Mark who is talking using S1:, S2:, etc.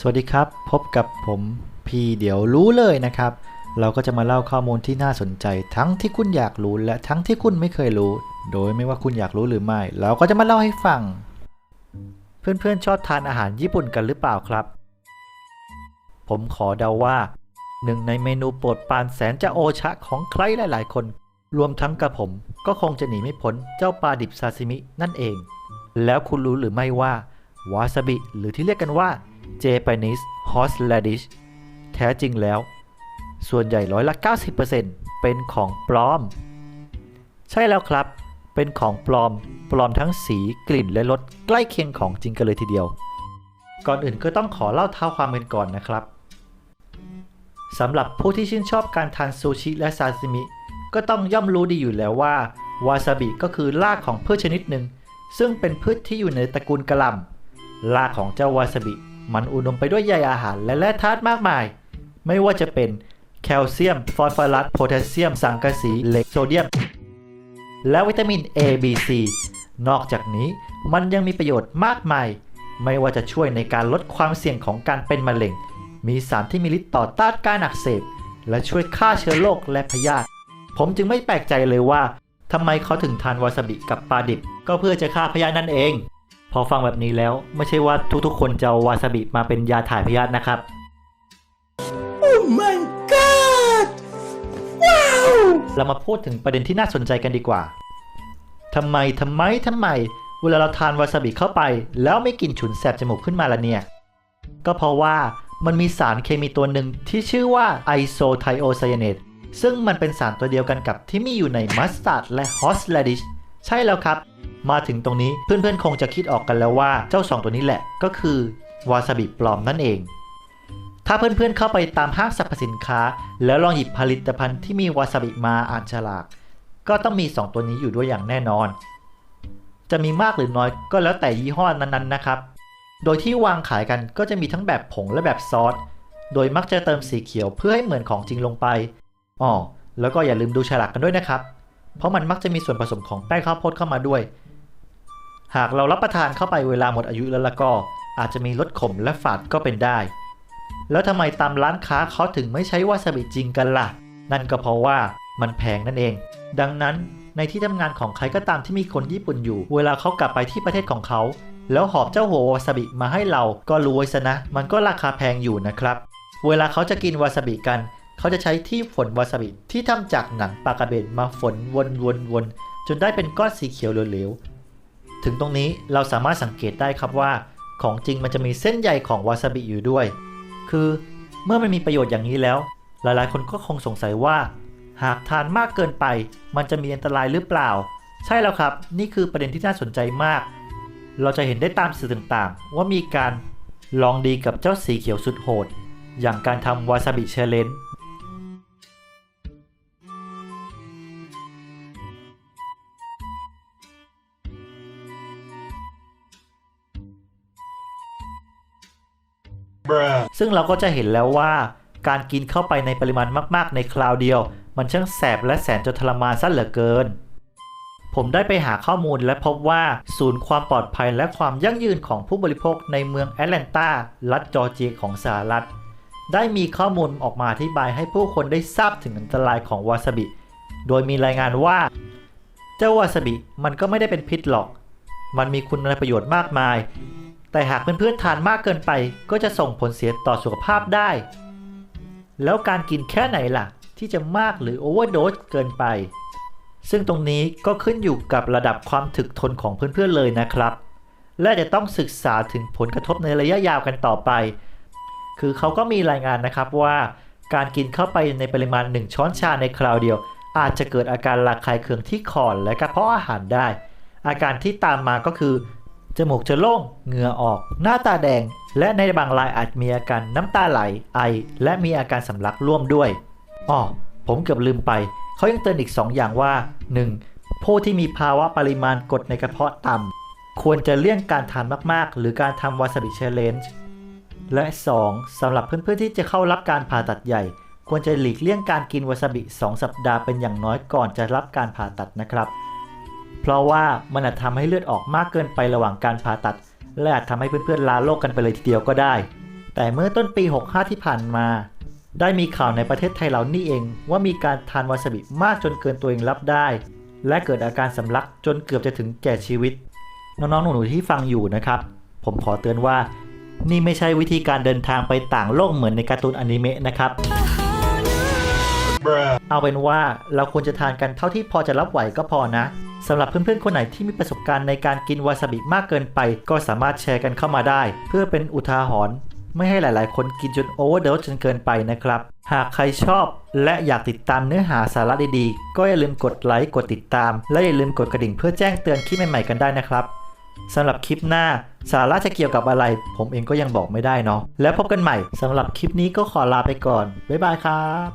S1: สวัสดีครับ พบกับผมพีเดี๋ยวรู้เลยนะครับ เราก็จะมาเล่าข้อมูลที่น่าสนใจ ทั้งที่คุณอยากรู้และทั้งที่คุณไม่เคยรู้ โดยไม่ว่าคุณอยากรู้หรือไม่ เราก็จะมาเล่าให้ฟัง เพื่อนๆชอบทานอาหารญี่ปุ่นกันหรือเปล่าครับ ผมขอเดาว่าหนึ่งในเมนูโปรดปรานแสนจะโอชะของใครหลาย ๆ คน รวมทั้งกับผม ก็คงจะหนีไม่พ้นเจ้าปลาดิบซาซิมินั่นเอง แล้วคุณรู้หรือไม่ว่าวาซาบิหรือที่เรียกกันว่า Japanese horseradish แท้จริงแล้ว ส่วนใหญ่ร้อยละ 90%เป็นของปลอม ใช่แล้วครับ เป็นของปลอม ปลอมทั้งสีกลิ่นและรสใกล้เคียงของจริงกันเลยทีเดียว ก่อนอื่นก็ต้องขอเล่าเท้าความเป็นก่อนนะครับสำหรับผู้ที่ชื่นชอบการทานซูชิและซาซิมิ ก็ต้องย่อมรู้ดีอยู่แล้วว่าวาซาบิก็คือรากของพืชชนิดหนึ่ง ซึ่งเป็นพืชที่อยู่ในตระกูลกระลำรากของเจ้าวาซาบิ มันอุดมไปด้วยใยอาหารและแร่ธาตุมากมาย ไม่ว่าจะเป็นแคลเซียม ฟอสฟอรัส โพแทสเซียม สังกะสี เหล็ก โซเดียม และวิตามิน A B C นอกจากนี้มันยังมีประโยชน์มากมาย ไม่ว่าจะช่วยในการลดความเสี่ยงของการเป็นมะเร็ง มีสารที่มีฤทธิ์ต่อต้านการอักเสบ และช่วยฆ่าเชื้อโรคและพยาธิ ผมจึงไม่แปลกใจเลยว่าทำไมเขาถึงทานวาซาบิกับปลาดิบ ก็เพื่อจะฆ่าพยาธินั่นเอง อฟังแบบนี้แล้วไม่ใช่ว่าทุกๆ คนจะเอาวาซาบิมาเป็นยาถ่ายพยาธินะครับ
S2: Oh my god! Wow!
S1: เรามาพูดถึงประเด็นที่น่าสนใจกันดีกว่าทำไมทำไมทำไม เวลาเราทานวาซาบิเข้าไป แล้วไม่กลิ่นฉุนแสบจมูกขึ้นมาละเนี่ย ก็เพราะว่ามันมีสารเคมีตัวหนึ่งที่ชื่อว่าไอโซไทโอไซยาเนตซึ่งมันเป็นสารตัวเดียวกันกับที่มีอยู่ในมัสตาร์ดและฮอสแลดิชใช่แล้วครับ มาถึงตรงนี้เพื่อนๆ คงจะคิดออกกันแล้วว่าเจ้าสองตัวนี้แหละก็คือวาซาบิปลอมนั่นเอง ถ้าเพื่อนๆ เข้าไปตามห้างสรรพสินค้า แล้วลองหยิบผลิตภัณฑ์ที่มีวาซาบิมาอ่านฉลาก ก็ต้องมี 2 ตัวนี้อยู่ด้วยอย่างแน่นอน จะมีมากหรือน้อยก็แล้วแต่ยี่ห้อนั้นๆนะครับ โดยที่วางขายกันก็จะมีทั้งแบบผงและแบบซอส โดยมักจะเติมสีเขียวเพื่อให้เหมือนของจริงลงไปอ๋อแล้วก็อย่าลืมดูฉลากกันด้วยนะครับ เพราะมันมักจะมีส่วนผสมของแป้งข้าวโพดเข้ามาด้วย หากเรารับประทานเข้าไปเวลาหมดอายุแล้วละก็ อาจจะมีรสขมและฝาดก็เป็นได้ แล้วทำไมตามร้านค้าเขาถึงไม่ใช้วาซาบิจริงกันล่ะ นั่นก็เพราะว่ามันแพงนั่นเอง ดังนั้นในที่ทำงานของใครก็ตามที่มีคนญี่ปุ่นอยู่ เวลาเขากลับไปที่ประเทศของเขา แล้วหอบเจ้าหัววาซาบิมาให้เราก็รู้ไว้ซะนะ มันก็ราคาแพงอยู่นะครับ เวลาเขาจะกินวาซาบิกันเขาจะใช้ที่ฝนวาซาบิที่ทำจากหนังปลากระเบนมาฝนวนๆๆจนได้เป็นก้อนสีเขียวเหลว ถึงตรงนี้เราสามารถสังเกตได้ครับว่า ของจริงมันจะมีเส้นใยของวาซาบิอยู่ด้วย คือเมื่อมันมีประโยชน์อย่างนี้แล้ว หลายๆ คนก็คงสงสัยว่า หากทานมากเกินไป มันจะมีอันตรายหรือเปล่า ใช่แล้วครับ นี่คือประเด็นที่น่าสนใจมาก เราจะเห็นได้ตามสื่อต่างๆ ว่ามีการลองดีกับเจ้าสีเขียวสุดโหด อย่างการทำวาซาบิเชลเลน ซึ่งเราก็จะเห็นแล้วว่า การกินเข้าไปในปริมาณมากๆ ในคราวเดียว มันช่างแสบและแสนจะทรมานสั้นเหลือเกิน ผมได้ไปหาข้อมูลและพบว่า ศูนย์ความปลอดภัยและความยั่งยืนของผู้บริโภคในเมืองแอตแลนตารัฐจอร์เจียของสหรัฐ ได้มีข้อมูลออกมาอธิบายให้ผู้คนได้ทราบถึงอันตรายของวาซาบิ โดยมีรายงานว่า เจ้าวาซาบิมันก็ไม่ได้เป็นพิษหรอก มันมีคุณประโยชน์มากมาย แต่หากเพื่อนๆทานมากเกินไป ก็จะส่งผลเสียต่อสุขภาพได้ แล้วการกินแค่ไหนล่ะ ที่จะมากหรือโอเวอร์โดสเกินไป ซึ่งตรงนี้ก็ขึ้นอยู่กับระดับความถึกทนของเพื่อนๆเลยนะครับ และจะต้องศึกษาถึงผลกระทบในระยะยาวกันต่อไป คือเขาก็มีรายงานนะครับว่า การกินเข้าไปในปริมาณ 1 ช้อนชาในคราวเดียว อาจจะเกิดอาการระคายเคืองที่คอและกระเพาะอาหารได้ อาการที่ตามมาก็คือ จมูกจะโล่ง เหงื่อออก หน้าตาแดง และในบางรายอาจมีอาการน้ำตาไหล ไอ และมีอาการสำลักร่วมด้วยอ๋อผมเกือบลืมไป เขายังเตือนอีก 2 อย่างว่า 1. ผู้ที่มีภาวะปริมาณกรดในกระเพาะต่ำควรจะเลี่ยงการทานมากๆ หรือการทำวาซาบิเชลเลนจ์และ 2. สำหรับเพื่อนๆที่จะเข้ารับการผ่าตัดใหญ่ ควรจะหลีกเลี่ยงการกินวาซาบิ 2 สัปดาห์เป็นอย่างน้อยก่อนจะรับการผ่าตัดนะครับ เพราะว่ามันอาจทำให้เลือดออกมากเกินไประหว่างการผ่าตัด และอาจทำให้เพื่อนๆลาโรคกันไปเลยทีเดียวก็ได้ แต่เมื่อต้นปี 65 ที่ผ่านมา ได้มีข่าวในประเทศไทยเรานี่เองว่ามีการทานวาซาบิมากจนเกินตัวเองรับได้ และเกิดอาการสำลักจนเกือบจะถึงแก่ชีวิต น้องๆหนูๆที่ฟังอยู่นะครับ ผมขอเตือนว่านี่ไม่ใช่วิธีการเดินทางไปต่างโลกเหมือนในการ์ตูนอนิเมะนะครับ เอาเป็นว่าเราควรจะทานกันเท่าที่พอจะรับไหวก็พอนะสำหรับเพื่อนๆ คนไหนที่มีประสบการณ์ในการกินวาซาบิมากเกินไป ก็สามารถแชร์กันเข้ามาได้ เพื่อเป็นอุทาหรณ์ไม่ให้หลายๆ คนกินจนโอเวอร์เดจนเกินไปนะครับ หากใครชอบ และอยากติดตามเนื้อหาสาระดีๆ ก็อย่าลืมกดไลค์ กดติดตาม และอย่าลืมกดกระดิ่งเพื่อแจ้งเตือนคลิปใหม่ๆ กันได้นะครับสำหรับคลิปหน้า สาระจะเกี่ยวกับอะไร ผมเองก็ยังบอกไม่ได้เนาะ แล้วพบกันใหม่สำหรับคลิปนี้ก็ขอลาไปก่อน บ๊ายบายครับ